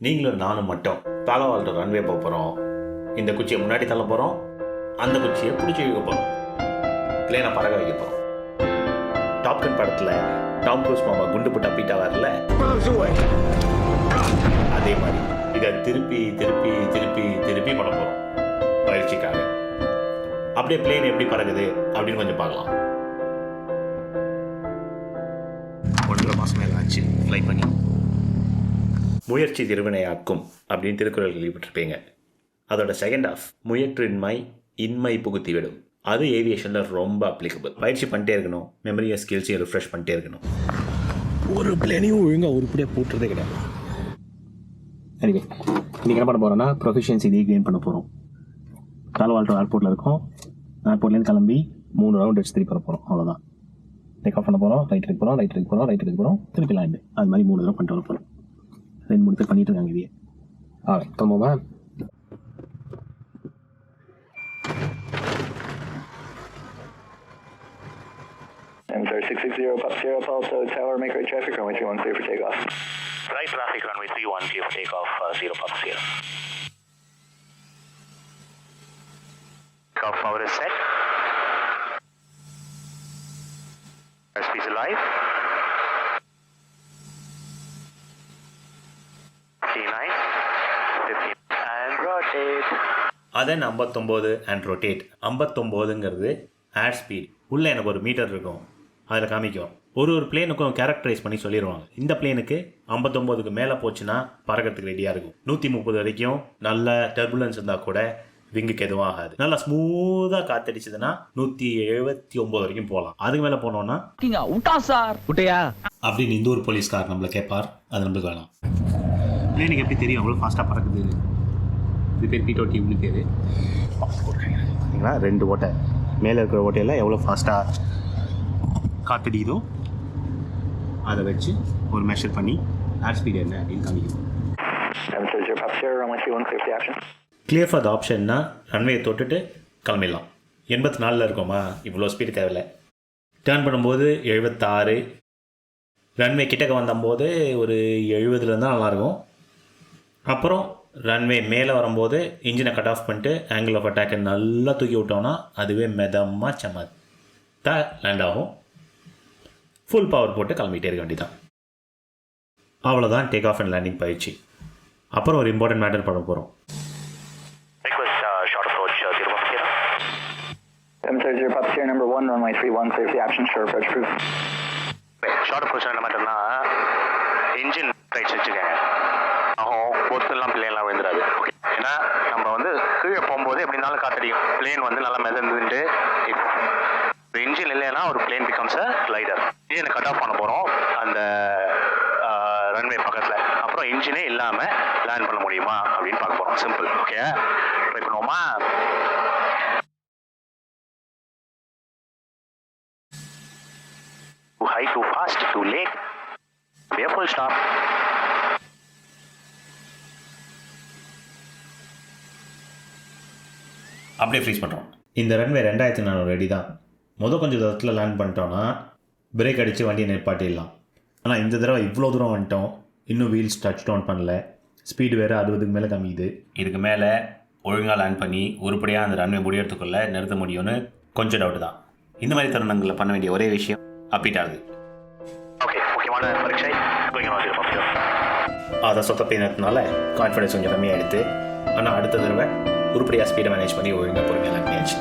நீங்களும் நானும் மட்டும் தலை ரன்வே போக போகிறோம் இந்த குச்சியை முன்னாடி தள்ள போகிறோம் அந்த குச்சியை பிடிச்சி வைக்க போகிறோம் பிளேனை பறக்க வைக்க போகிறோம் டாப்கன் படத்தில் டாம் க்ரூஸ் மாமா குண்டு புட்டா பீட்டா வரல அதே மாதிரி இதை திருப்பி திருப்பி திருப்பி திருப்பி பண்ண போகிறோம் பயிற்சிக்காக. அப்படியே பிளேன் எப்படி பறக்குது அப்படின்னு கொஞ்சம் பார்க்கலாம். ஒன்றரை மாதம் மேலே ஆச்சு. ஃப்ளை பண்ணி முயற்சி திருவினையாக்கும் அப்படின்னு திருக்குறள் கேள்விப்பட்டிருப்பீங்க. அதோட செகண்ட் ஆஃப் முயற்றின்மை இன்மை புகுத்தி விடும் அது ஏவியேஷனில் ரொம்ப அப்ளிகபிள் பயிற்சி பண்ணிட்டே இருக்கணும். மெமரியை ஸ்கில்ஸையும் ரிஃப்ரெஷ் பண்ணிட்டே இருக்கணும். ஒரு பிளேனையும் ஒழுங்காக உருப்படியாக போட்டுறதே கிடையாது. சரிங்க இன்றைக்கி என்ன பண்ண போகிறோன்னா ப்ரொஃபிஷியன்சி லீக் கெயின் பண்ண போகிறோம் கால்வால்டர் ஏர்போர்ட்டில் இருக்கோம். ஏர்போர்ட்லேருந்து கிளம்பி மூணு ரவுண்ட் அடிச்சு திருப்பி வர போகிறோம் அவ்வளோதான் டேக் ஆஃப் பண்ண போகிறோம் ரைட் எடுக்க போகிறோம் ரைட் எடுக்க போகிறோம் ரைட் எடுக்க போகிறோம் திருப்பி லேண்டு அது மாதிரி மூணு தடவை பண்ணிட்டு வர போகிறோம் ரெண்டு மூணு பேர் பண்ணிட்டு இருக்காங்க இதையே ஆ கிளம்புமா Enter 660 Pop Sierra Palto Tower, make right traffic, runway 31 clear for takeoff. Right traffic runway 31, clear for takeoff, uh, 0 Papa Sierra. Takeoff power is set. Airspeed is alive. அதன் ஐம்பத்தொம்போது அண்ட் ரொட்டேட் ஐம்பத்தொம்போதுங்கிறது ஏர் ஸ்பீட் உள்ளே எனக்கு ஒரு metre இருக்கும். அதில் காமிக்கும். ஒரு ஒரு பிளேனுக்கும் கேரக்டரைஸ் பண்ணி சொல்லிடுவாங்க இந்த பிளேனுக்கு ஐம்பத்தொம்போதுக்கு மேலே போச்சுன்னா பறக்கிறதுக்கு ரெடியாக இருக்கும். நூற்றி முப்பது வரைக்கும் நல்ல டர்புலன்ஸ் இருந்தால் கூட விங்குக்கு எதுவும் ஆகாது. நல்லா ஸ்மூத்தாக காத்தடிச்சதுன்னா நூற்றி எழுபத்தி ஒம்பது வரைக்கும் போகலாம் அதுக்கு மேலே போனோன்னா விட்டான் சார். விட்டையா அப்படின்னு இந்த ஒரு போலீஸ்கார் நம்மளை கேட்பார் அது நம்மளுக்கு வேணாம் பிளேனுக்கு எப்படி தெரியும்? அவ்வளோ ஃபாஸ்ட்டாக பறக்குது. இது பேர் பீட்டோ டியூப்னு பேர். பார்த்தீங்களா ரெண்டு ஓட்டை. மேலே இருக்கிற ஓட்டையில் எவ்வளோ ஃபாஸ்ட்டாக காத்தடிக்குதோ அதை வச்சு ஒரு மெஷர் பண்ணி ஏர் ஸ்பீட் என்ன அப்படின்னு காமிக்கும் 730 Pop Sierra, runway 31 clear for the option. Clear for the ஆப்ஷன்னா ரன்வேயை தொட்டுட்டு கிளம்பிடலாம். எண்பத்தி நாலில் இருக்கோமா? இவ்வளோ ஸ்பீடு தேவையில்லை. டேர்ன் பண்ணும்போது எழுபத்தாறு. ரன்வே கிட்டக்க வந்தம்போது ஒரு எழுபதுல இருந்தால் நல்லாயிருக்கும் அப்புறம் ரன்வே மேலே வரும்போது இன்ஜினை கட் ஆஃப் பண்ணிட்டு ஆங்கிள் ஆஃப் அட்டாக்கை நல்லா தூக்கி விட்டோம்னா அதுவே மெதமாக சமத் த லேண்ட் ஆகும். ஃபுல் பவர் போட்டு கிளம்பிட்டே இருக்க வேண்டியதான் அவ்வளோதான் டேக் ஆஃப் அண்ட் லேண்டிங் பயிற்சி. அப்புறம் ஒரு இம்பார்ட்டன்ட் மேட்டர் பண்ண போகிறோம் uh, short approach, uh, 0 Papa Sierra. 730 Pop Sierra, number 1, runway 31 clear the option, short approach approved. Short approach என்ன மட்டும்னா இன்ஜின் ரைட்ஸ் வச்சுக்கோங்க ஆகும் பொத்துலாம் பிளேன்லாம் விழுந்துடாது ஓகே ஏன்னா நம்ம வந்து கீழே போகும்போது காத்தடிக்கும் பிளேன் வந்து நல்லா மிதந்துட்டு இன்ஜின் இல்லைன்னா ஒரு பிளேன் பிகம்ஸ் அ லைடர் இன்ஜினை கட் ஆஃப் பண்ண போகிறோம் அந்த ரன்வே பக்கத்தில். அப்புறம் இன்ஜினே இல்லாமல் லேண்ட் பண்ண முடியுமா அப்படின்னு பார்க்க போகிறோம் சிம்பிள் ஓகே ட்ரை பண்ணுவோமா? Too high, too fast, too late. Be a full stop. அப்படியே ஃப்ரீஸ் பண்ணுறோம் இந்த ரன்வே ரெண்டாயிரத்தி நானூறு அடி தான். முத கொஞ்சம் தூரத்தில் லேண்ட் பண்ணிட்டோன்னா பிரேக் அடித்து வண்டியை நிற்பாட்டிடலாம் ஆனால் இந்த தடவை இவ்வளோ தூரம் வந்துட்டோம். இன்னும் வீல்ஸ் டச் டவுன் பண்ணல. ஸ்பீடு வேறு அறுபதுக்கு மேலே கம்மியுது இதுக்கு மேலே ஒழுங்காக லேண்ட் பண்ணி உருப்படியாக அந்த ரன்வே முடியறதுக்குள்ளே நிறுத்த முடியும்னு கொஞ்சம் டவுட் தான். இந்த மாதிரி தருணங்களில் பண்ண வேண்டிய ஒரே விஷயம் அப்பீட் ஆகுது. அதை சொத்தப்பினதுனால கான்ஃபிடன்ஸ் கொஞ்சம் கம்மியாக எடுத்து ஆனால் அடுத்த தடவை உருப்படியாக ஸ்பீடை மேனேஜ் பண்ணி ஒழுங்காக பொறுமையாக லேண்ட் பண்ணியாச்சு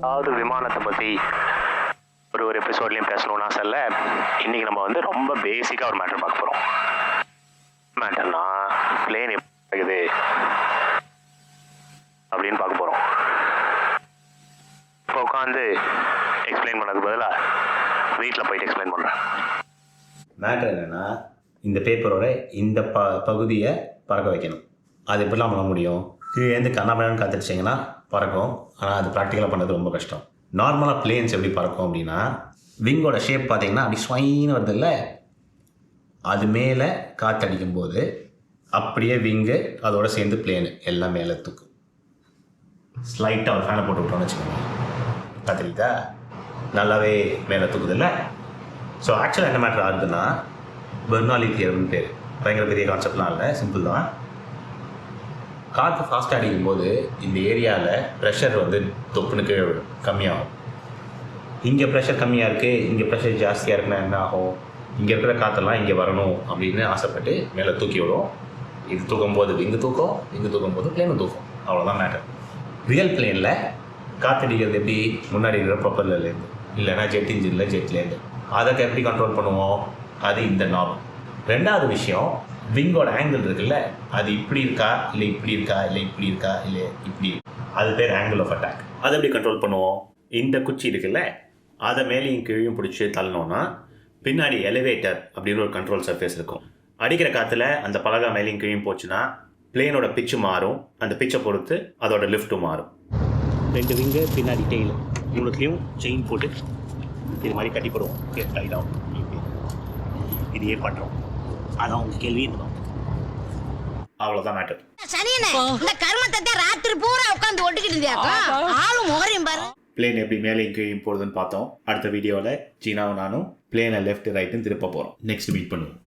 அதாவது விமானத்தை பற்றி ஒரு ஒரு எபிசோட்லையும் பேசணும்னா ஆசை இன்னைக்கு இன்றைக்கி நம்ம வந்து ரொம்ப பேசிக்காக ஒரு மேட்டர் பார்க்க போகிறோம் மேட்டர்னா பிளேன் எப்படி இருக்குது? அப்படின்னு பார்க்க போகிறோம் உட்காந்து எக்ஸ்பிளைன் பண்ணதுக்கு பதிலாக வீட்டில் போயிட்டு எக்ஸ்பிளைன் பண்ணுறேன் மேட்ரு என்னென்னா இந்த பேப்பரோட இந்த ப பகுதியை பறக்க வைக்கணும். அது எப்படிலாம் பண்ண முடியும்? கீழேருந்து கண்ணாமண்ணு காத்தடிச்சிங்கன்னா பறக்கும். ஆனால் அது ப்ராக்டிக்கலாக பண்ணுறது ரொம்ப கஷ்டம். நார்மலாக பிளேன்ஸ் எப்படி பறக்கும் அப்படின்னா விங்கோட ஷேப் பார்த்தீங்கன்னா அப்படி ஸ்வைன்னு வருது இல்லை? அது மேலே காற்றடிக்கும் போது அப்படியே விங்கு அதோட சேர்ந்து பிளேனு எல்லாம் மேலே தூக்கும். ஸ்லைட்டாக ஒரு ஃபேனை போட்டு விட்டோம்னு வச்சுக்கோங்க. பார்த்துருக்கா நல்லாவே மேலே தூக்குதில்ல? ஸோ ஆக்சுவலாக என்ன மேட்ரு ஆகுதுன்னா பெர்னாலி தியரம்னு பேர். பயங்கர பெரிய கான்செப்ட்லாம் இல்லை சிம்பிள் தான். காற்று ஃபாஸ்ட்டாக அடிக்கும்போது இந்த ஏரியாவில் ப்ரெஷர் வந்து தொப்புன்னு கீழே விடும் கம்மியாகும். இங்கே ப்ரெஷர் கம்மியாக இருக்குது இங்கே ப்ரெஷர் ஜாஸ்தியாக இருக்குன்னா என்ன ஆகும்? இங்கே இருக்கிற காற்றெல்லாம் இங்கே வரணும் அப்படின்னு ஆசைப்பட்டு மேலே தூக்கி விடும். இது தூக்கும் போது இங்கே தூக்கம் இங்கே தூக்கும் போது பிளேனு தூக்கும். அவ்வளோதான் மேட்டர் ரியல் பிளேனில் காத்தடிக்கிறது எப்படி? முன்னாடி இருக்கிற ப்ரொப்பல்லர்லேருந்து இல்லைன்னா ஜெட் இன்ஜினில் ஜெட்லேருந்து அதை எப்படி கண்ட்ரோல் பண்ணுவோம்? அது இந்த நாப் ரெண்டாவது விஷயம் விங்கோட ஆங்கிள் இருக்குல்ல அது இப்படி இருக்கா? இல்லை இப்படி இருக்கா? இல்லை இப்படி இருக்கா? இல்லை இப்படி அது பேர் ஆங்கிள் ஆஃப் அட்டாக் அதை எப்படி கண்ட்ரோல் பண்ணுவோம்? இந்த குச்சி இருக்குல்ல அதை மேலேயும் கீழையும் பிடிச்சி தள்ளணும்னா பின்னாடி எலிவேட்டர் அப்படின்னு ஒரு கண்ட்ரோல் சர்ஃபேஸ் இருக்கும். அடிக்கிற காற்றுல அந்த பலகா மேலேயும் கீழையும் போச்சுன்னா பிளேனோட பிச்சு மாறும். அந்த பிச்சை பொறுத்து அதோட லிஃப்ட்டும் மாறும். ரெண்டு விங்கு பின்னாடி டெய்ல் இவங்களுக்குலையும் செயின் போட்டு இது மாதிரி கட்டி போடுவோம் டைடாகும் இதையே பண்ணுறோம் அதான் உங்கள் கேள்வி இதுதான் அவ்வளோதான் மேட்டர் இந்த கர்மத்தை ராத்திரி பூரா உட்காந்து ஒட்டிக்கிட்டு ஆளும் முகரையும் பாரு. பிளேன் எப்படி மேலேயும் கீழையும் போகுதுன்னு பார்த்தோம். அடுத்த வீடியோவில் சீனாவும் நானும் பிளேனை லெஃப்ட் ரைட்டும் திருப்ப போகிறோம் நெக்ஸ்ட் மீட் பண்ணுவோம்.